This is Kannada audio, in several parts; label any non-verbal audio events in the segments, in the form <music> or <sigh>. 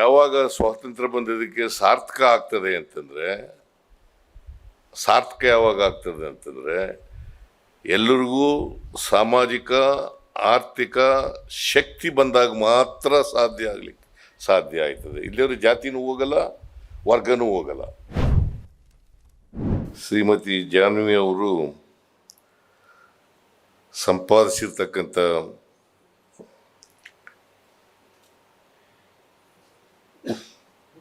ಯಾವಾಗ ಸ್ವಾತಂತ್ರ್ಯ ಬಂದಿದ್ದಕ್ಕೆ ಸಾರ್ಥಕ ಆಗ್ತದೆ ಅಂತಂದರೆ, ಸಾರ್ಥಕ ಯಾವಾಗ ಆಗ್ತದೆ ಅಂತಂದರೆ, ಎಲ್ಲರಿಗೂ ಸಾಮಾಜಿಕ, ಆರ್ಥಿಕ ಶಕ್ತಿ ಬಂದಾಗ ಮಾತ್ರ ಸಾಧ್ಯ ಆಗಲಿಕ್ಕೆ ಸಾಧ್ಯ ಆಯ್ತದೆ. ಇಲ್ಲಿಯವರು ಜಾತಿನೂ ಹೋಗಲ್ಲ, ವರ್ಗನೂ ಹೋಗಲ್ಲ. ಶ್ರೀಮತಿ ಜಾನ್ವಿ ಅವರು ಸಂಪಾದಿಸಿರ್ತಕ್ಕಂಥ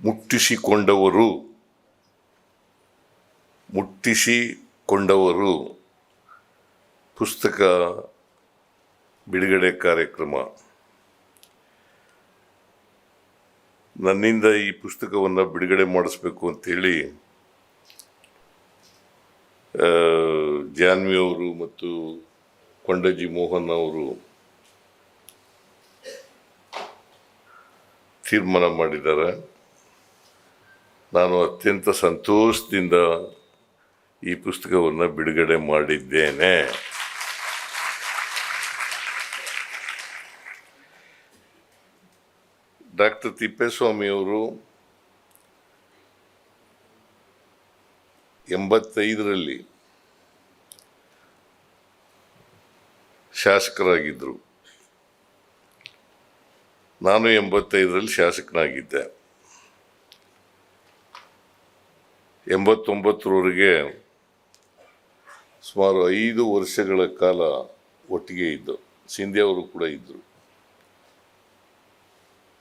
ಮುಟ್ಟಿಸಿಕೊಂಡವರು ಮುಟ್ಟಿಸಿಕೊಂಡವರು ಪುಸ್ತಕ ಬಿಡುಗಡೆ ಕಾರ್ಯಕ್ರಮ. ನನ್ನಿಂದ ಈ ಪುಸ್ತಕವನ್ನು ಬಿಡುಗಡೆ ಮಾಡಿಸ್ಬೇಕು ಅಂತೇಳಿ ಆ, ಜಾನ್ವಿ ಅವರು ಮತ್ತು ಕೊಂಡಜಿ ಮೋಹನ್ ಅವರು ತೀರ್ಮಾನ ಮಾಡಿದ್ದಾರೆ. ನಾನು ಅತ್ಯಂತ ಸಂತೋಷದಿಂದ ಈ ಪುಸ್ತಕವನ್ನು ಬಿಡುಗಡೆ ಮಾಡಿದ್ದೇನೆ. ಡಾಕ್ಟರ್ ತಿಪ್ಪೇಸ್ವಾಮಿಯವರು ಎಂಬತ್ತೈದರಲ್ಲಿ ಶಾಸಕರಾಗಿದ್ದರು. ನಾನು ಎಂಬತ್ತೈದರಲ್ಲಿ ಶಾಸಕನಾಗಿದ್ದೆ. ಎಂಬತ್ತೊಂಬತ್ತರವರೆಗೆ ಸುಮಾರು ಐದು ವರ್ಷಗಳ ಕಾಲ ಒಟ್ಟಿಗೆ ಇದ್ದು ಸಿಂಧ್ಯಾ ಅವರು ಕೂಡ ಇದ್ದರು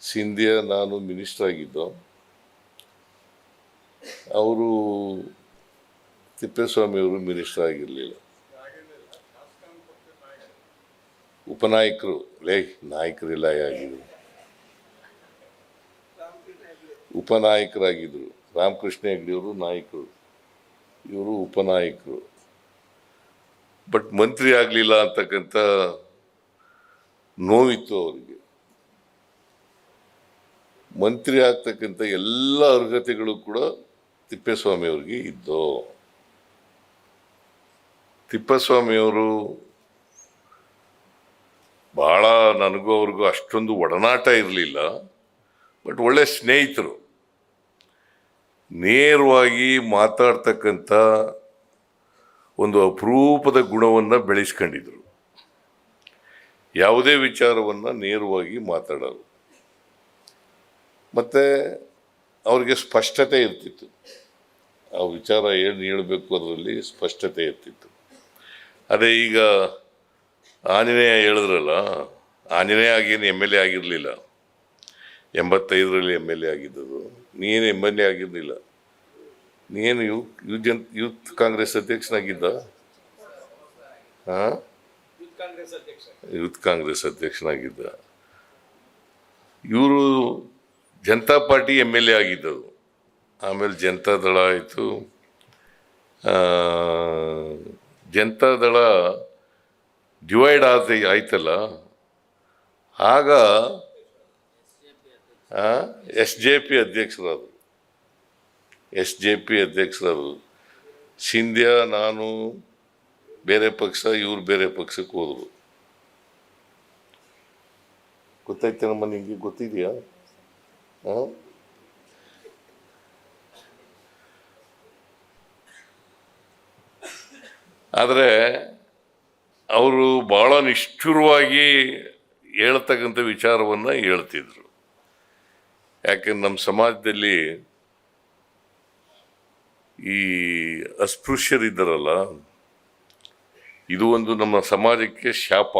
ಸಿಂಧ್ಯಾ ನಾನು ಮಿನಿಸ್ಟರ್ ಆಗಿದ್ದು, ಅವರು ತಿಪ್ಪೇಸ್ವಾಮಿ ಅವರು ಮಿನಿಸ್ಟರ್ ಆಗಿರಲಿಲ್ಲ. ಉಪನಾಯಕರು, ಲೇ, ನಾಯಕರಿಲ್ಲ ಆಗಿದ್ರು ಉಪನಾಯಕರಾಗಿದ್ದರು ರಾಮಕೃಷ್ಣ ಹೆಗ್ಡೆಯವರು ನಾಯಕರು, ಇವರು ಉಪನಾಯಕರು. ಬಟ್ ಮಂತ್ರಿ ಆಗಲಿಲ್ಲ ಅಂತಕ್ಕಂಥ ನೋವಿತ್ತು ಅವರಿಗೆ. ಮಂತ್ರಿ ಆಗ್ತಕ್ಕಂಥ ಎಲ್ಲ ಅರ್ಹತೆಗಳು ಕೂಡ ತಿಪ್ಪೇಸ್ವಾಮಿ ಅವರಿಗೆ ಇದ್ದು. ತಿಪ್ಪೇಸ್ವಾಮಿಯವರು ಭಾಳ ನನಗೂ ಅವ್ರಿಗೂ ಅಷ್ಟೊಂದು ಒಡನಾಟ ಇರಲಿಲ್ಲ, ಬಟ್ ಒಳ್ಳೆ ಸ್ನೇಹಿತರು. ನೇರವಾಗಿ ಮಾತಾಡ್ತಕ್ಕಂಥ ಒಂದು ಅಪರೂಪದ ಗುಣವನ್ನು ಬೆಳೆಸ್ಕೊಂಡಿದ್ರು. ಯಾವುದೇ ವಿಚಾರವನ್ನು ನೇರವಾಗಿ ಮಾತಾಡೋರು. ಮತ್ತು ಅವ್ರಿಗೆ ಸ್ಪಷ್ಟತೆ ಇರ್ತಿತ್ತು. ಆ ವಿಚಾರ ಏನು ಹೇಳಬೇಕು ಅದರಲ್ಲಿ ಸ್ಪಷ್ಟತೆ ಇರ್ತಿತ್ತು. ಅದೇ ಈಗ ಆಂಜನೇಯ ಹೇಳಿದ್ರಲ್ಲ, ಆಂಜನೇಯ ಆಗೇನು ಎಂ ಎಲ್ ಎ ಆಗಿರಲಿಲ್ಲ. ಎಂಬತ್ತೈದರಲ್ಲಿ ಎಂ ಎಲ್ ಎ ಆಗಿದ್ದದು ನೀನು ಎಂ ಎಲ್ ಎ ಆಗಿರಲಿಲ್ಲ. ನೀನು ಯು ಜನ್, ಯೂತ್ ಕಾಂಗ್ರೆಸ್ ಅಧ್ಯಕ್ಷನಾಗಿದ್ದ? ಹಾಂ ಯೂತ್ ಕಾಂಗ್ರೆಸ್ ಅಧ್ಯಕ್ಷನಾಗಿದ್ದ. ಇವರು Janata party M L A ಆಗಿದ್ದದು ಆಮೇಲೆ ಜನತಾ ದಳ ಆಯಿತು. ಜನತಾ ದಳ ಡಿವೈಡ್ ಆದ ಆಯ್ತಲ್ಲ. ಆಗ ಎಸ್ ಜೆ ಪಿ ಅಧ್ಯಕ್ಷರಾದರು. ಎಸ್ ಜೆ ಪಿ ಅಧ್ಯಕ್ಷರಾದರು. ಸಿಂಧ್ಯಾ, ನಾನು, ಬೇರೆ ಪಕ್ಷ, ಇವ್ರು ಬೇರೆ ಪಕ್ಷಕ್ಕೆ ಹೋದರು. ಗೊತ್ತಾಯ್ತೇನಮ್ಮ ನಿಮಗೆ? ಗೊತ್ತಿದೆಯಾ? ಹಾಂ ಆದರೆ, ಅವರು ಭಾಳ ನಿಷ್ಠುರವಾಗಿ ಹೇಳ್ತಕ್ಕಂಥ ವಿಚಾರವನ್ನು ಹೇಳ್ತಿದ್ರು. ಯಾಕೆಂದ್ರೆ ನಮ್ಮ ಸಮಾಜದಲ್ಲಿ ಈ ಅಸ್ಪೃಶ್ಯರಿದ್ದಾರಲ್ಲ, ಇದು ಒಂದು ನಮ್ಮ ಸಮಾಜಕ್ಕೆ ಶಾಪ.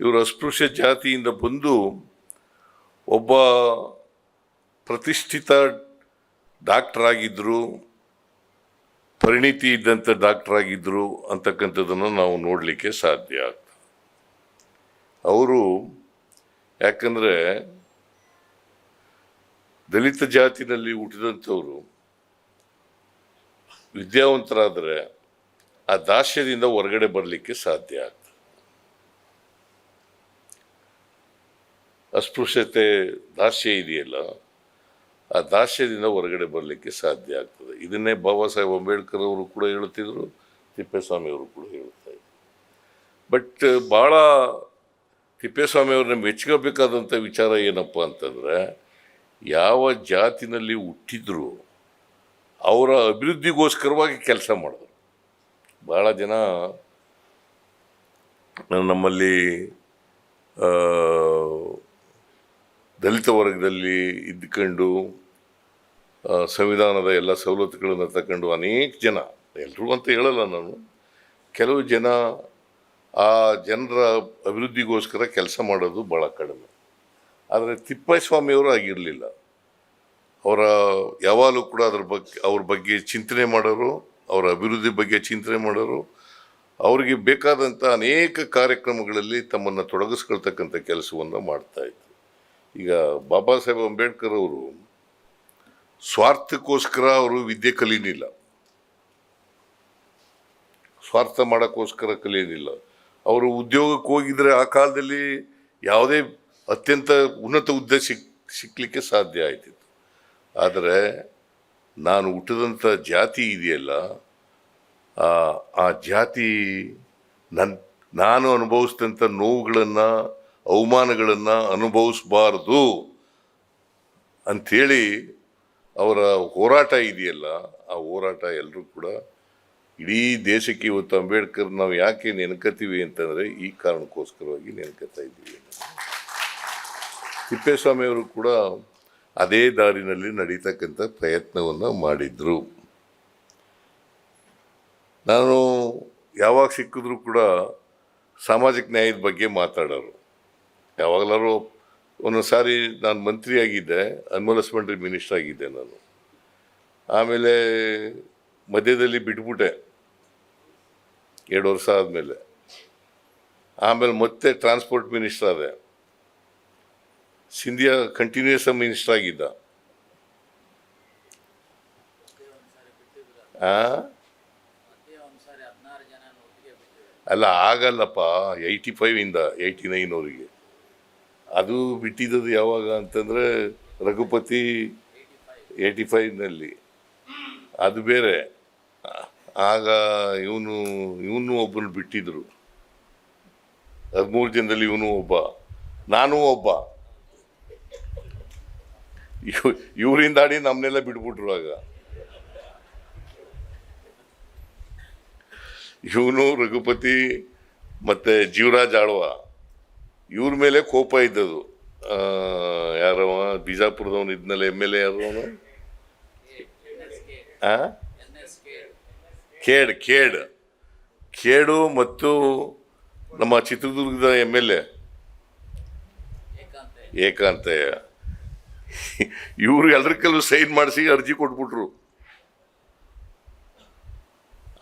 ಇವರು ಅಸ್ಪೃಶ್ಯ ಜಾತಿಯಿಂದ ಬಂದು ಒಬ್ಬ ಪ್ರತಿಷ್ಠಿತ ಡಾಕ್ಟರ್ ಆಗಿದ್ದರು ಪರಿಣಿತಿ ಇದ್ದಂಥ ಡಾಕ್ಟರ್ ಆಗಿದ್ದರು ಅಂತಕ್ಕಂಥದ್ದನ್ನು ನಾವು ನೋಡಲಿಕ್ಕೆ ಸಾಧ್ಯ ಆಗ್ತದೆ. ಅವರು ಯಾಕಂದರೆ ದಲಿತ ಜಾತಿನಲ್ಲಿ ಹುಟ್ಟಿದಂಥವರು ವಿದ್ಯಾವಂತರಾದರೆ ಆ ದಾಸ್ಯದಿಂದ ಹೊರಗಡೆ ಬರಲಿಕ್ಕೆ ಸಾಧ್ಯ ಆಗ್ತದೆ. ಅಸ್ಪೃಶ್ಯತೆ, ದಾಸ್ಯ ಇದೆಯಲ್ಲ, ಆ ದಾಸ್ಯದಿಂದ ಹೊರಗಡೆ ಬರಲಿಕ್ಕೆ ಸಾಧ್ಯ ಆಗ್ತದೆ. ಇದನ್ನೇ ಬಾಬಾ ಸಾಹೇಬ್ ಅಂಬೇಡ್ಕರ್ ಅವರು ಕೂಡ ಹೇಳುತ್ತಿದ್ರು ತಿಪ್ಪೇಸ್ವಾಮಿ ಅವರು ಕೂಡ ಹೇಳ್ತಾ ಇದ್ರು. ಬಟ್ ಭಾಳ ತಿಪ್ಪೇಸ್ವಾಮಿ ಅವ್ರನ್ನ ಮೆಚ್ಕೋಬೇಕಾದಂಥ ವಿಚಾರ ಏನಪ್ಪ ಅಂತಂದರೆ, ಯಾವ ಜಾತಿನಲ್ಲಿ ಹುಟ್ಟಿದ್ರು ಅವರ ಅಭಿವೃದ್ಧಿಗೋಸ್ಕರವಾಗಿ ಕೆಲಸ ಮಾಡಿದ್ರು. ಭಾಳ ಜನ ನಮ್ಮಲ್ಲಿ ದಲಿತ ವರ್ಗದಲ್ಲಿ ಇದ್ಕೊಂಡು ಸಂವಿಧಾನದ ಎಲ್ಲ ಸವಲತ್ತುಗಳನ್ನು ತಗೊಂಡು ಅನೇಕ ಜನ ಎಲ್ಲರೂ ಅಂತ ಹೇಳಲ್ಲ ನಾನು, ಕೆಲವು ಜನ ಆ ಜನರ ಅಭಿವೃದ್ಧಿಗೋಸ್ಕರ ಕೆಲಸ ಮಾಡೋದು ಭಾಳ ಕಡಿಮೆ. ಆದರೆ ತಿಪ್ಪೇಸ್ವಾಮಿಯವರು ಆಗಿರಲಿಲ್ಲ. ಅವರ ಯಾವಾಗಲೂ ಕೂಡ ಅದ್ರ ಬಗ್ಗೆ, ಅವ್ರ ಬಗ್ಗೆ ಚಿಂತನೆ ಮಾಡೋರು, ಅವರ ಅಭಿವೃದ್ಧಿ ಬಗ್ಗೆ ಚಿಂತನೆ ಮಾಡೋರು, ಅವರಿಗೆ ಬೇಕಾದಂಥ ಅನೇಕ ಕಾರ್ಯಕ್ರಮಗಳಲ್ಲಿ ತಮ್ಮನ್ನು ತೊಡಗಿಸ್ಕೊಳ್ತಕ್ಕಂಥ ಕೆಲಸವನ್ನು ಮಾಡ್ತಾ ಇದ್ರು. ಈಗ ಬಾಬಾ ಸಾಹೇಬ್ ಅಂಬೇಡ್ಕರ್ ಅವರು ಸ್ವಾರ್ಥಕ್ಕೋಸ್ಕರ ಅವರು ವಿದ್ಯೆ ಕಲೀನಿಲ್ಲ ಸ್ವಾರ್ಥ ಮಾಡೋಕ್ಕೋಸ್ಕರ ಕಲಿಯೋದಿಲ್ಲ ಅವರು ಉದ್ಯೋಗಕ್ಕೆ ಹೋಗಿದ್ರೆ ಆ ಕಾಲದಲ್ಲಿ ಯಾವುದೇ ಅತ್ಯಂತ ಉನ್ನತ ಹುದ್ದೆ ಸಿಕ್ ಸಿಕ್ಕಲಿಕ್ಕೆ ಸಾಧ್ಯ ಆಯ್ತಿತ್ತು. ಆದರೆ ನಾನು ಹುಟ್ಟಿದಂಥ ಜಾತಿ ಇದೆಯಲ್ಲ ಆ ಜಾತಿ ನನ್, ನಾನು ಅನುಭವಿಸಿದಂಥ ನೋವುಗಳನ್ನು, ಅವಮಾನಗಳನ್ನು ಅನುಭವಿಸಬಾರ್ದು ಅಂಥೇಳಿ ಅವರ ಹೋರಾಟ ಇದೆಯಲ್ಲ, ಆ ಹೋರಾಟ ಎಲ್ಲರೂ ಕೂಡ ಇಡೀ ದೇಶಕ್ಕೆ ಇವತ್ತು ಅಂಬೇಡ್ಕರ್ ನಾವು ಯಾಕೆ ನೆನಕತ್ತೀವಿ ಅಂತಂದರೆ ಈ ಕಾರಣಕ್ಕೋಸ್ಕರವಾಗಿ ನೆನಕತ್ತಾ ಇದ್ದೀವಿ. ತಿಪ್ಪೇಸ್ವಾಮಿಯವರು ಕೂಡ ಅದೇ ದಾರಿನಲ್ಲಿ ನಡೀತಕ್ಕಂಥ ಪ್ರಯತ್ನವನ್ನು ಮಾಡಿದ್ರು. ನಾನು ಯಾವಾಗ ಸಿಕ್ಕಿದ್ರೂ ಕೂಡ ಸಾಮಾಜಿಕ ನ್ಯಾಯದ ಬಗ್ಗೆ ಮಾತಾಡೋರು. ಯಾವಾಗಲಾರು ಒಂದೊಂದು ಸಾರಿ ನಾನು ಮಂತ್ರಿ ಆಗಿದ್ದೆ ಅನ್ಮಲಸ್ಮೆಂಟ್ರಿ ಮಿನಿಸ್ಟರ್ ಆಗಿದ್ದೆ ನಾನು. ಆಮೇಲೆ ಮಧ್ಯದಲ್ಲಿ ಬಿಟ್ಬಿಟ್ಟೆ. ಎರಡು ವರ್ಷ ಆದಮೇಲೆ. ಆಮೇಲೆ ಮತ್ತೆ ಟ್ರಾನ್ಸ್ಪೋರ್ಟ್ ಮಿನಿಸ್ಟರ್ ಆದೆ. ಸಿಂಧಿಯಾ ಕಂಟಿನ್ಯೂಸ್ ಮಿನಿಸ್ಟರ್ ಆಗಿದ್ದ. ಅಲ್ಲ, ಆಗಲ್ಲಪ್ಪ ಏಯ್ಟಿ ಫೈವಿಂದ ಏಯ್ಟಿ ನೈನ್ವರೆಗೆ ಅದು ಬಿಟ್ಟಿದ್ದದು ಯಾವಾಗ ಅಂತಂದರೆ ರಘುಪತಿ ಏಯ್ಟಿ ಫೈವ್ನಲ್ಲಿ ಅದು ಬೇರೆ. ಆಗ ಇವನು ಇವನು ಒಬ್ಬನು ಬಿಟ್ಟಿದ್ರು. ಹದಿಮೂರು ಜನದಲ್ಲಿ ಇವನು ಒಬ್ಬ, ನಾನು ಒಬ್ಬ. ಇವ್ ಇವರಿಂದ ಆಡಿ ನಮ್ಮನ್ನೆಲ್ಲ ಬಿಟ್ಬಿಟ್ರು ಆಗ. ಇವನು ರಘುಪತಿ ಮತ್ತೆ ಜೀವರಾಜ್ ಆಳ್ವ, ಇವ್ರ ಮೇಲೆ ಕೋಪ ಇದ್ದದು ಯಾರವ, ಬಿಜಾಪುರದವನು ಇದ್ನಲ್ಲ, ಎಂ ಎಲ್ ಎ ಯಾರವನು? ಆ? ಖೇಡ್ ಖೇಡ್ ಖೇಡು ಮತ್ತು ನಮ್ಮ ಚಿತ್ರದುರ್ಗದ ಎಂ ಎಲ್ ಎ. ಏಕಾಂತಯ್ಯ. ಇವರು ಎಲ್ಲರ ಕೆಲವು ಸೈನ್ ಮಾಡಿಸಿ ಅರ್ಜಿ ಕೊಟ್ಬಿಟ್ರು.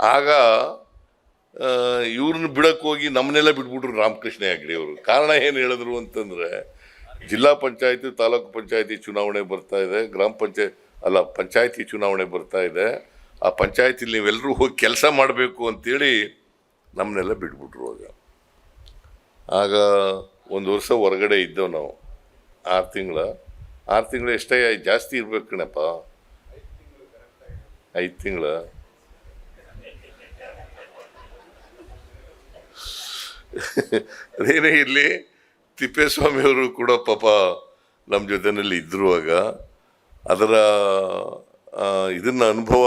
ಆಗ ಇವ್ರನ್ನ ಬಿಡಕ್ಕೆ ಹೋಗಿ ನಮ್ಮನ್ನೆಲ್ಲ ಬಿಟ್ಬಿಟ್ರು ರಾಮಕೃಷ್ಣ ಹೆಗ್ಡೆ ಅವರು. ಕಾರಣ ಏನು ಹೇಳಿದ್ರು ಅಂತಂದರೆ, ಜಿಲ್ಲಾ ಪಂಚಾಯತಿ, ತಾಲೂಕು ಪಂಚಾಯತಿ ಚುನಾವಣೆ ಬರ್ತಾ ಇದೆ, ಗ್ರಾಮ ಪಂಚಾಯತ್, ಅಲ್ಲ, ಪಂಚಾಯತಿ ಚುನಾವಣೆ ಬರ್ತಾ ಇದೆ. ಆ ಪಂಚಾಯತಿಲಿ ನೀವೆಲ್ಲರೂ ಹೋಗಿ ಕೆಲಸ ಮಾಡಬೇಕು ಅಂತೇಳಿ ನಮ್ಮನ್ನೆಲ್ಲ ಬಿಟ್ಬಿಟ್ರು ಆಗ. ಆಗ ಒಂದು ವರ್ಷ ಹೊರಗಡೆ ಇದ್ದೇವೆ ನಾವು, ಆರು ತಿಂಗಳ. ಆರು ತಿಂಗಳು ಎಷ್ಟೇ ಜಾಸ್ತಿ ಇರ್ಬೇಕು ಕಣಪ್ಪ. ಐದು ತಿಂಗಳ. ಅದೇನೇ ಇರಲಿ ತಿಪ್ಪೇಸ್ವಾಮಿಯವರು ಕೂಡ ಪಾಪ ನಮ್ಮ ಜೊತೆಯಲ್ಲಿ ಇದ್ದರು ಆಗ. ಅದರ ಇದನ್ನು ಇದನ್ನ ಅನುಭವ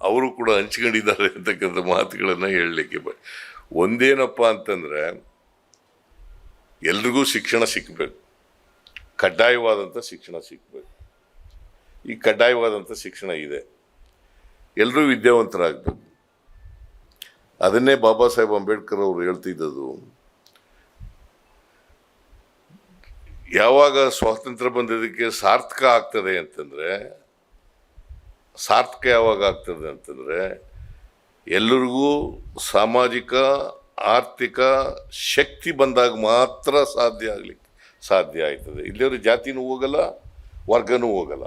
ಅವರು ಕೂಡ ಹಂಚ್ಕೊಂಡಿದ್ದಾರೆ ಅಂತಕ್ಕಂಥ ಮಾತುಗಳನ್ನು ಹೇಳಲಿಕ್ಕೆ ಬ, ಒಂದೇನಪ್ಪ ಅಂತಂದರೆ, ಎಲ್ರಿಗೂ ಶಿಕ್ಷಣ ಸಿಕ್ಕಬೇಕು ಕಡ್ಡಾಯವಾದಂಥ ಶಿಕ್ಷಣ ಸಿಕ್ಕಬೇಕು ಈ ಕಡ್ಡಾಯವಾದಂಥ ಶಿಕ್ಷಣ ಇದೆ. ಎಲ್ಲರೂ ವಿದ್ಯಾವಂತರಾಗಬೇಕು. ಅದನ್ನೇ ಬಾಬಾ ಸಾಹೇಬ್ ಅಂಬೇಡ್ಕರ್ ಅವರು ಹೇಳ್ತಿದ್ದದು ಯಾವಾಗ ಸ್ವಾತಂತ್ರ್ಯ ಬಂದಿದ್ದಕ್ಕೆ ಸಾರ್ಥಕ ಆಗ್ತದೆ ಅಂತಂದರೆ ಸಾರ್ಥಕ ಯಾವಾಗ ಆಗ್ತದೆ ಅಂತಂದರೆ ಎಲ್ಲರಿಗೂ ಸಾಮಾಜಿಕ, ಆರ್ಥಿಕ ಶಕ್ತಿ ಬಂದಾಗ ಮಾತ್ರ ಸಾಧ್ಯ ಆಗಲಿಕ್ಕೆ ಸಾಧ್ಯ ಆಯ್ತದೆ ಇಲ್ಲಿಯವರು ಜಾತಿನೂ ಹೋಗಲ್ಲ, ವರ್ಗನೂ ಹೋಗಲ್ಲ.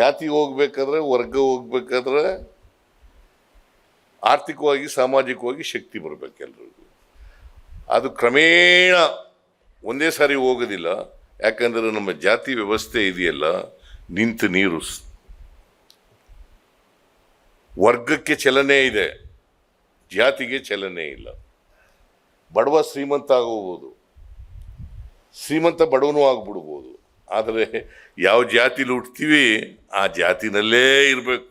ಜಾತಿ ಹೋಗ್ಬೇಕಾದ್ರೆ ವರ್ಗ ಹೋಗ್ಬೇಕಾದ್ರೆ ಆರ್ಥಿಕವಾಗಿ, ಸಾಮಾಜಿಕವಾಗಿ ಶಕ್ತಿ ಬರಬೇಕು ಎಲ್ರಿಗೂ. ಅದು ಕ್ರಮೇಣ ಒಂದೇ ಸಾರಿ ಹೋಗೋದಿಲ್ಲ. ಯಾಕಂದರೆ ನಮ್ಮ ಜಾತಿ ವ್ಯವಸ್ಥೆ ಇದೆಯಲ್ಲ, ನಿಂತು ನೀರು ವರ್ಗಕ್ಕೆ ಚಲನೆ ಇದೆ. ಜಾತಿಗೆ ಚಲನೆ ಇಲ್ಲ. ಬಡವ ಶ್ರೀಮಂತ ಆಗೋಗ್ಬೋದು ಶ್ರೀಮಂತ ಬಡವನೂ ಆಗ್ಬಿಡ್ಬೋದು. ಆದರೆ ಯಾವ ಜಾತಿಲಿ ಹುಟ್ತೀವಿ, ಆ ಜಾತಿನಲ್ಲೇ ಇರಬೇಕು.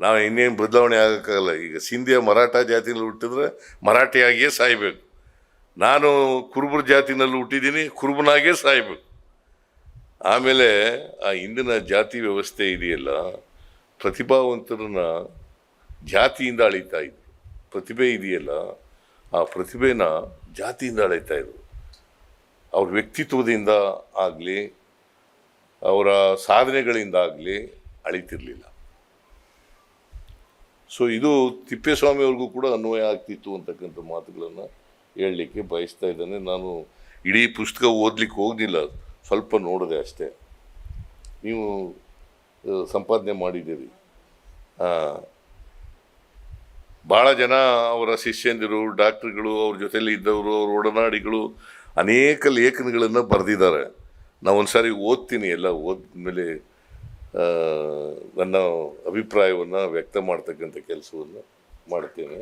ನಾವು ಇನ್ನೇನು ಬದಲಾವಣೆ ಆಗೋಕ್ಕಾಗಲ್ಲ. ಈಗ ಸಿಂಧಿಯ ಮರಾಠ ಜಾತಿನಲ್ಲಿ ಹುಟ್ಟಿದ್ರೆ ಮರಾಠಿಯಾಗಿಯೇ ಸಾಯ್ಬೇಕು. ನಾನು ಕುರುಬರ ಜಾತಿನಲ್ಲಿ ಹುಟ್ಟಿದ್ದೀನಿ ಕುರುಬನಾಗೇ ಸಾಯ್ಬೇಕು. ಆಮೇಲೆ ಆ ಇಂದಿನ ಜಾತಿ ವ್ಯವಸ್ಥೆ ಇದೆಯಲ್ಲ ಪ್ರತಿಭಾವಂತರನ್ನ ಜಾತಿಯಿಂದ ಅಳಿತಾ ಇದ್ರು. ಪ್ರತಿಭೆ ಇದೆಯಲ್ಲ, ಆ ಪ್ರತಿಭೆನ ಜಾತಿಯಿಂದ ಅಳಿತಾ ಇದ್ರು. ಅವ್ರ ವ್ಯಕ್ತಿತ್ವದಿಂದ ಆಗಲಿ, ಅವರ ಸಾಧನೆಗಳಿಂದ ಆಗಲಿ ಅಳಿತಿರ್ಲಿಲ್ಲ. ಸೊ ಇದು ತಿಪ್ಪೇಸ್ವಾಮಿಯವ್ರಿಗೂ ಕೂಡ ಅನ್ವಯ ಆಗ್ತಿತ್ತು ಅಂತಕ್ಕಂಥ ಮಾತುಗಳನ್ನು ಹೇಳಲಿಕ್ಕೆ ಬಯಸ್ತಾ ಇದ್ದಾನೆ. ನಾನು ಇಡೀ ಪುಸ್ತಕ ಓದಲಿಕ್ಕೆ ಹೋಗಲಿಲ್ಲ ಸ್ವಲ್ಪ ನೋಡಿದೆ ಅಷ್ಟೇ. ನೀವು ಸಂಪಾದನೆ ಮಾಡಿದ್ದೀರಿ. ಭಾಳ ಜನ ಅವರ ಶಿಷ್ಯಂದಿರು, ಡಾಕ್ಟ್ರುಗಳು, ಅವ್ರ ಜೊತೆಯಲ್ಲಿ ಇದ್ದವರು, ಅವ್ರ ಒಡನಾಡಿಗಳು ಅನೇಕ ಲೇಖನಗಳನ್ನು ಬರೆದಿದ್ದಾರೆ. ನಾವು ಒಂದ್ಸಾರಿ ಓದ್ತೀನಿ ಎಲ್ಲ, ಓದ್ಮೇಲೆ ನನ್ನ ಅಭಿಪ್ರಾಯವನ್ನು ವ್ಯಕ್ತ ಮಾಡ್ತಕ್ಕಂಥ ಕೆಲಸವನ್ನು ಮಾಡ್ತೇನೆ.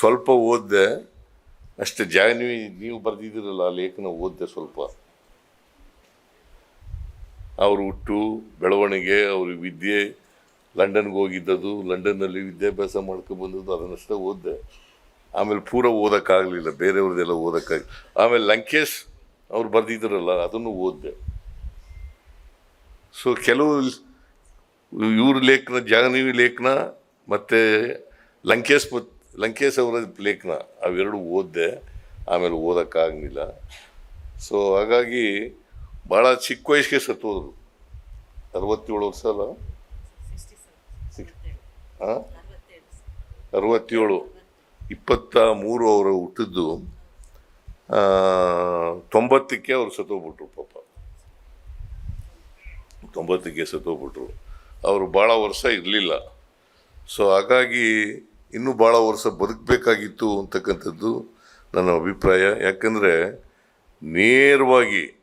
ಸ್ವಲ್ಪ ಓದಿದೆ, ಅಷ್ಟು, ಜಾನ್ವಿ ನೀವು ನೀವು ಬರೆದಿದ್ದೀರಲ್ಲ ಆ ಲೇಖನ ಓದಿದೆ ಸ್ವಲ್ಪ. ಅವ್ರ ಹುಟ್ಟು, ಬೆಳವಣಿಗೆ, ಅವ್ರ ವಿದ್ಯೆ, ಲಂಡನ್ಗೆ ಹೋಗಿದ್ದದು ಲಂಡನ್ನಲ್ಲಿ ವಿದ್ಯಾಭ್ಯಾಸ ಮಾಡ್ಕೊಂಡು ಬಂದದ್ದು ಅದನ್ನಷ್ಟೇ ಓದಿದೆ. ಆಮೇಲೆ ಪೂರ ಓದೋಕ್ಕಾಗಲಿಲ್ಲ, ಬೇರೆಯವ್ರದ್ದೆಲ್ಲ ಓದೋಕ್ಕಾಗಿ ಆಮೇಲೆ ಲಂಕೇಶ್ ಅವ್ರು ಬರೆದಿದ್ರಲ್ಲ, ಅದನ್ನು ಓದಿದೆ. ಸೊ ಕೆಲವು ಇವ್ರ ಲೇಖನ ಜಾಗನೀವಿ ಲೇಖನ ಮತ್ತು ಲಂಕೇಶ್ ಪತ್, ಲಂಕೇಶ್ ಅವರ ಲೇಖನ, ಅವೆರಡು ಓದಿದೆ. ಆಮೇಲೆ ಓದೋಕ್ಕಾಗಲಿಲ್ಲ. ಸೊ ಹಾಗಾಗಿ ಭಾಳ ಚಿಕ್ಕ ವಯಸ್ಸಿಗೆ ಸತ್ತೋದ್ರು. ಅರವತ್ತೇಳು ವರ್ಷ ಅಲ್ಲ? ಹಾಂ ಅರವತ್ತೇಳು. ಇಪ್ಪತ್ತ ಮೂರು ಅವರು ಹುಟ್ಟಿದ್ದು. ತೊಂಬತ್ತಕ್ಕೆ ಅವರು ಸತ್ತೋಗ್ಬಿಟ್ರು ಪಾಪ. ತೊಂಬತ್ತಕ್ಕೆ ಸತ್ತೋಗ್ಬಿಟ್ರು. ಅವರು ಭಾಳ ವರ್ಷ ಇರಲಿಲ್ಲ. ಸೊ ಹಾಗಾಗಿ ಇನ್ನೂ ಭಾಳ ವರ್ಷ ಬದುಕಬೇಕಾಗಿತ್ತು ಅಂತಕ್ಕಂಥದ್ದು ನನ್ನ ಅಭಿಪ್ರಾಯ. ಯಾಕಂದರೆ ನೇರವಾಗಿ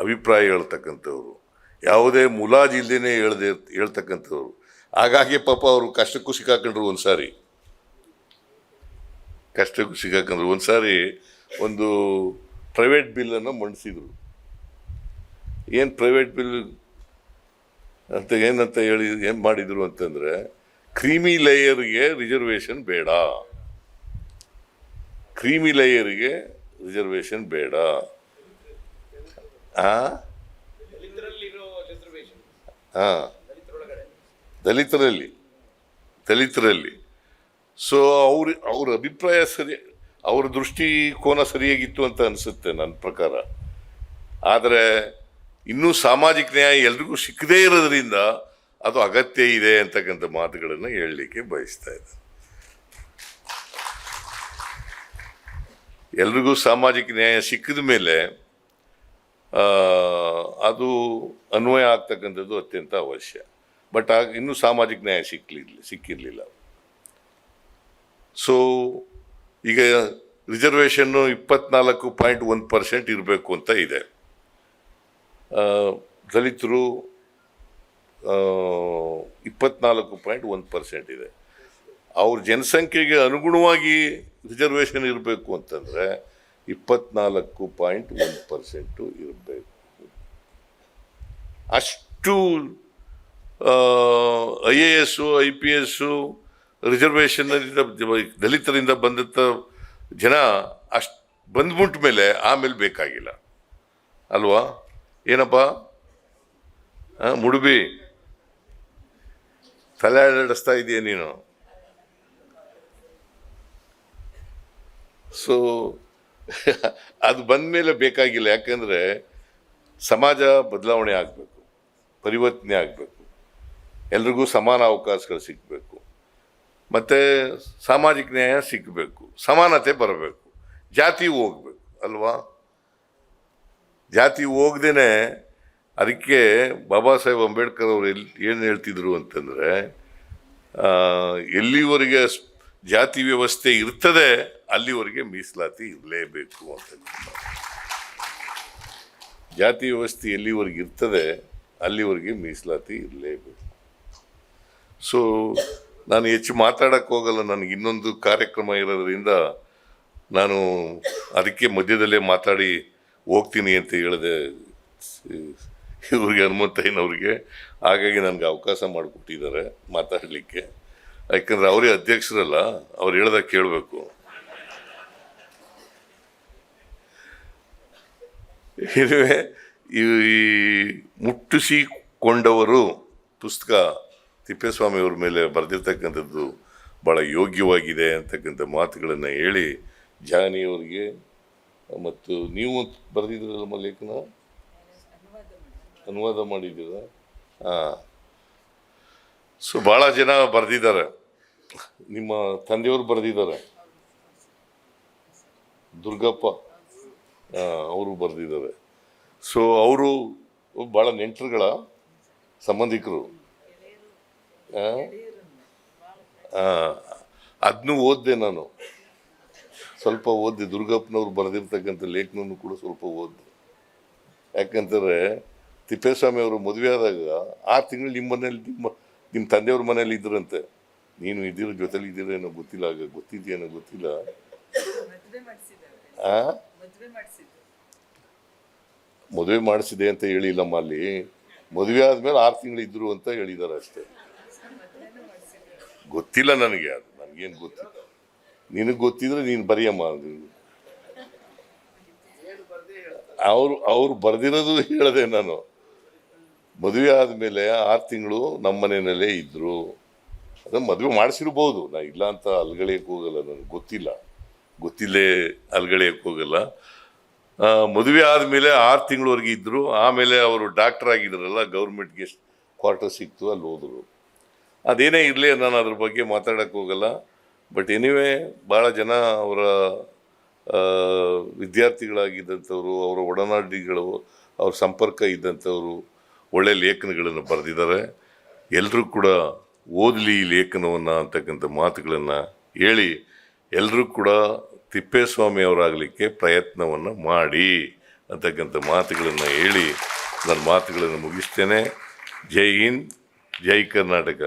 ಅಭಿಪ್ರಾಯ ಹೇಳ್ತಕ್ಕಂಥವ್ರು. ಯಾವುದೇ ಮುಲಾಜಿಲ್ದೇನೆ ಹೇಳ್ದೆ ಹೇಳ್ತಕ್ಕಂಥವ್ರು. ಹಾಗಾಗಿ ಪಾಪ ಅವರು ಕಷ್ಟಕ್ಕೂ ಸಿಕ್ಕಾಕೊಂಡ್ರು ಒಂದು ಸಾರಿ ಕಷ್ಟಕ್ಕೂ ಸಿಕ್ಕಾಕೊಂಡ್ರು. ಒಂದು ಸಾರಿ ಒಂದು ಪ್ರೈವೇಟ್ ಬಿಲ್ಲನ್ನು ಮಂಡಿಸಿದರು. ಏನು ಪ್ರೈವೇಟ್ ಬಿಲ್ ಅಂತ ಏನಂತ ಹೇಳಿ ಏನು ಮಾಡಿದರು ಅಂತಂದರೆ, ಕ್ರೀಮಿ ಲೇಯರ್ಗೆ ರಿಸರ್ವೇಷನ್ ಬೇಡ. ಕ್ರೀಮಿ ಲೇಯರ್ಗೆ ರಿಸರ್ವೇಷನ್ ಬೇಡ. ಹಾಂ ದಲಿತರಲ್ಲಿ. ದಲಿತರಲ್ಲಿ. ಸೊ ಅವ್ರ ಅವ್ರ ಅಭಿಪ್ರಾಯ ಸರಿ ಅವ್ರ ದೃಷ್ಟಿಕೋನ ಸರಿಯಾಗಿತ್ತು ಅಂತ ಅನಿಸುತ್ತೆ ನನ್ನ ಪ್ರಕಾರ. ಆದರೆ ಇನ್ನೂ ಸಾಮಾಜಿಕ ನ್ಯಾಯ ಎಲ್ರಿಗೂ ಸಿಕ್ಕದೇ ಇರೋದ್ರಿಂದ ಅದು ಅಗತ್ಯ ಇದೆ ಅಂತಕ್ಕಂಥ ಮಾತುಗಳನ್ನು ಹೇಳಲಿಕ್ಕೆ ಬಯಸ್ತಾ ಇದ್ದೆ ಎಲ್ರಿಗೂ ಸಾಮಾಜಿಕ ನ್ಯಾಯ ಸಿಕ್ಕಿದ ಮೇಲೆ ಅದು ಅನ್ವಯ ಆಗ್ತಕ್ಕಂಥದ್ದು ಅತ್ಯಂತ ಅವಶ್ಯ. ಬಟ್ ಆಗ ಇನ್ನೂ ಸಾಮಾಜಿಕ ನ್ಯಾಯ ಸಿಕ್ಕಲಿಲ್ಲ ಸಿಕ್ಕಿರಲಿಲ್ಲ. ಸೊ ಈಗ ರಿಸರ್ವೇಷನ್ನು ಇಪ್ಪತ್ನಾಲ್ಕು ಪಾಯಿಂಟ್ ಒಂದು ಪರ್ಸೆಂಟ್ ಇರಬೇಕು ಅಂತ ಇದೆ. ದಲಿತರು ಇಪ್ಪತ್ನಾಲ್ಕು ಪಾಯಿಂಟ್ ಒಂದು ಪರ್ಸೆಂಟ್ ಇದೆ. ಅವ್ರ ಜನಸಂಖ್ಯೆಗೆ ಅನುಗುಣವಾಗಿ ರಿಸರ್ವೇಷನ್ ಇರಬೇಕು ಅಂತಂದರೆ ಇಪ್ಪತ್ನಾಲ್ಕು ಪಾಯಿಂಟ್ ಒಂದು ಪರ್ಸೆಂಟು ಇರಬೇಕು. ಅಷ್ಟು I A S, I P S, ರಿಸರ್ವೇಷನ್ನಿಂದ, ದಲಿತರಿಂದ ಬಂದಂಥ ಜನ ಅಷ್ಟು ಬಂದ್ಬಿಟ್ಟ ಮೇಲೆ ಆಮೇಲೆ ಬೇಕಾಗಿಲ್ಲ. ಅಲ್ವಾ? ಏನಪ್ಪ? ಮುಡುಬಿ, ತಲೆ ಇದೆಯಾ ನೀನು. ಸೊ <laughs> ಅದು ಬಂದ ಮೇಲೆ ಬೇಕಾಗಿಲ್ಲ. ಯಾಕಂದರೆ ಸಮಾಜ ಬದಲಾವಣೆ ಆಗಬೇಕು, ಪರಿವರ್ತನೆ ಆಗಬೇಕು. ಎಲ್ರಿಗೂ ಸಮಾನ ಅವಕಾಶಗಳು ಸಿಗಬೇಕು. ಮತ್ತು ಸಾಮಾಜಿಕ ನ್ಯಾಯ ಸಿಗಬೇಕು, ಸಮಾನತೆ ಬರಬೇಕು. ಜಾತಿ ಹೋಗ್ಬೇಕು, ಅಲ್ವಾ? ಜಾತಿ ಹೋಗ್ದೇ ಅದಕ್ಕೆ ಬಾಬಾ ಸಾಹೇಬ್ ಅಂಬೇಡ್ಕರ್ ಅವರು ಎಲ್ಲಿ ಏನು ಹೇಳ್ತಿದ್ರು ಅಂತಂದರೆ ಎಲ್ಲಿವರೆಗೆ ಜಾತಿ ವ್ಯವಸ್ಥೆ ಇರ್ತದೆ, ಅಲ್ಲಿವರೆಗೆ ಮೀಸಲಾತಿ ಇರಲೇಬೇಕು ಅಂತ. ಜಾತಿ ವ್ಯವಸ್ಥೆ ಎಲ್ಲಿವರೆಗೆ ಇರ್ತದೆ, ಅಲ್ಲಿವರೆಗೆ ಮೀಸಲಾತಿ ಇರಲೇಬೇಕು. ಸೊ ನಾನು ಹೆಚ್ಚು ಮಾತಾಡಕ್ಕೆ ಹೋಗಲ್ಲ, ನನಗೆ ಇನ್ನೊಂದು ಕಾರ್ಯಕ್ರಮ ಇರೋದ್ರಿಂದ ನಾನು ಅದಕ್ಕೆ ಮಧ್ಯದಲ್ಲೇ ಮಾತಾಡಿ ಹೋಗ್ತೀನಿ ಅಂತ ಹೇಳಿದೆ, ಇವ್ರಿಗೆ ಹನುಮಂತಯ್ಯನವ್ರಿಗೆ. ಹಾಗಾಗಿ ನನಗೆ ಅವಕಾಶ ಮಾಡಿಕೊಟ್ಟಿದ್ದಾರೆ ಮಾತಾಡಲಿಕ್ಕೆ. ಯಾಕಂದ್ರೆ ಅವರೇ ಅಧ್ಯಕ್ಷರಲ್ಲ, ಅವ್ರು ಹೇಳ್ದಾಗ ಕೇಳಬೇಕು. ಇದುವೇ ಈ ಮುಟ್ಟಿಸಿಕೊಂಡವರು ಪುಸ್ತಕ ತಿಪ್ಪೇಸ್ವಾಮಿಯವ್ರ ಮೇಲೆ ಬರೆದಿರ್ತಕ್ಕಂಥದ್ದು ಭಾಳ ಯೋಗ್ಯವಾಗಿದೆ ಅಂತಕ್ಕಂಥ ಮಾತುಗಳನ್ನು ಹೇಳಿ ಜಾನಿಯವರಿಗೆ ಮತ್ತು ನೀವು ಬರೆದಿದ್ರಲ್ಲ ಲೇಖನ ಅನುವಾದ ಮಾಡಿದ್ದೀರ? ಹಾಂ. ಸೊ ಭಾಳ ಜನ ಬರೆದಿದ್ದಾರೆ. ನಿಮ್ಮ ತಂದೆಯವರು ಬರೆದಿದ್ದಾರೆ. ದುರ್ಗಪ್ಪ ಅವರು ಬರೆದಿದ್ದಾರೆ. ಸೊ ಅವರು ಭಾಳ ನೆಂಟರುಗಳ ಸಂಬಂಧಿಕರು. ಅದನ್ನು ಓದಿದೆ ನಾನು. ಸ್ವಲ್ಪ ಓದಿದೆ. ದುರ್ಗಪ್ಪನವ್ರು ಬರೆದಿರ್ತಕ್ಕಂಥ ಲೇಖನವನ್ನು ಕೂಡ ಸ್ವಲ್ಪ ಓದಿದೆ. ಯಾಕಂತಂದರೆ ತಿಪ್ಪೇಸ್ವಾಮಿ ಅವರು ಮದುವೆ ಆದಾಗ ಆರು ತಿಂಗಳು ನಿಮ್ಮ ಮನೇಲಿ ನಿಮ್ಮ ನಿಮ್ಮ ತಂದೆಯವ್ರ ಮನೇಲಿ ಇದ್ರಂತೆ. ನೀನು ಇದ್ದಿರೋ ಜೊತೆಲಿ ಇದ್ದೀರೇನೋ ಗೊತ್ತಿಲ್ಲ ಆಗ ಗೊತ್ತಿದೆಯೇನೋ ಗೊತ್ತಿಲ್ಲ. ಮದುವೆ ಮಾಡಿಸಿದೆ ಅಂತ ಹೇಳಿಲ್ಲಮ್ಮ ಅಲ್ಲಿ. ಮದುವೆ ಆದ್ಮೇಲೆ ಆರು ತಿಂಗಳು ಇದ್ರು ಅಂತ ಹೇಳಿದ್ದಾರೆ ಅಷ್ಟೇ. ಗೊತ್ತಿಲ್ಲ ನನಗೆ ಅದು ನನಗೇನು ಗೊತ್ತಿಲ್ಲ. ನಿನಗೆ ಗೊತ್ತಿದ್ರೆ ನೀನು ಬರೆಯಮ್ಮ ಅದು. ಅವರು ಅವ್ರು ಬರೆದಿರೋದು ಹೇಳಿದೆ ನಾನು. ಮದುವೆ ಆದಮೇಲೆ ಆರು ತಿಂಗಳು ನಮ್ಮ ಮನೆಯಲ್ಲೇ ಇದ್ದರು ಅದನ್ನು ಮದುವೆ ಮಾಡಿಸಿರ್ಬೋದು. ನಾ ಇಲ್ಲ ಅಂತ ಅಲ್ಗಳೆಯಕ್ಕೆ ಹೋಗಲ್ಲ, ನನಗೆ ಗೊತ್ತಿಲ್ಲ. ಗೊತ್ತಿಲ್ಲೇ ಅಲ್ಗಳೆಯಕ್ಕೆ ಹೋಗಲ್ಲ. ಮದುವೆ ಆದಮೇಲೆ ಆರು ತಿಂಗಳವರೆಗೆ ಇದ್ದರು ಆಮೇಲೆ ಅವರು ಡಾಕ್ಟರ್ ಆಗಿದ್ರಲ್ಲ, ಗೌರ್ಮೆಂಟ್ಗೆ ಕ್ವಾರ್ಟರ್ ಸಿಕ್ತು, ಅಲ್ಲಿ ಹೋದರು. ಅದೇನೇ ಇರಲಿ ನಾನು ಅದ್ರ ಬಗ್ಗೆ ಮಾತಾಡೋಕ್ಕೆ ಹೋಗಲ್ಲ. ಬಟ್ ಎನಿವೇ, ಭಾಳ ಜನ ಅವರ ವಿದ್ಯಾರ್ಥಿಗಳಾಗಿದ್ದಂಥವ್ರು, ಅವರ ಒಡನಾಡಿಗಳು, ಅವ್ರ ಸಂಪರ್ಕ ಇದ್ದಂಥವ್ರು ಒಳ್ಳೆ ಲೇಖನಗಳನ್ನು ಬರೆದಿದ್ದಾರೆ. ಎಲ್ಲರೂ ಕೂಡ ಓದಲಿ ಈ ಲೇಖನವನ್ನು ಅಂತಕ್ಕಂಥ ಮಾತುಗಳನ್ನು ಹೇಳಿ ಎಲ್ಲರೂ ಕೂಡ ತಿಪ್ಪೇಸ್ವಾಮಿ ಅವರಾಗಲಿಕ್ಕೆ ಪ್ರಯತ್ನವನ್ನು ಮಾಡಿ ಅಂತಕ್ಕಂಥ ಮಾತುಗಳನ್ನು ಹೇಳಿ, ನನ್ನ ಮಾತುಗಳನ್ನು ಮುಗಿಸ್ತೇನೆ. ಜೈ ಹಿಂದ್, ಜೈ ಕರ್ನಾಟಕ.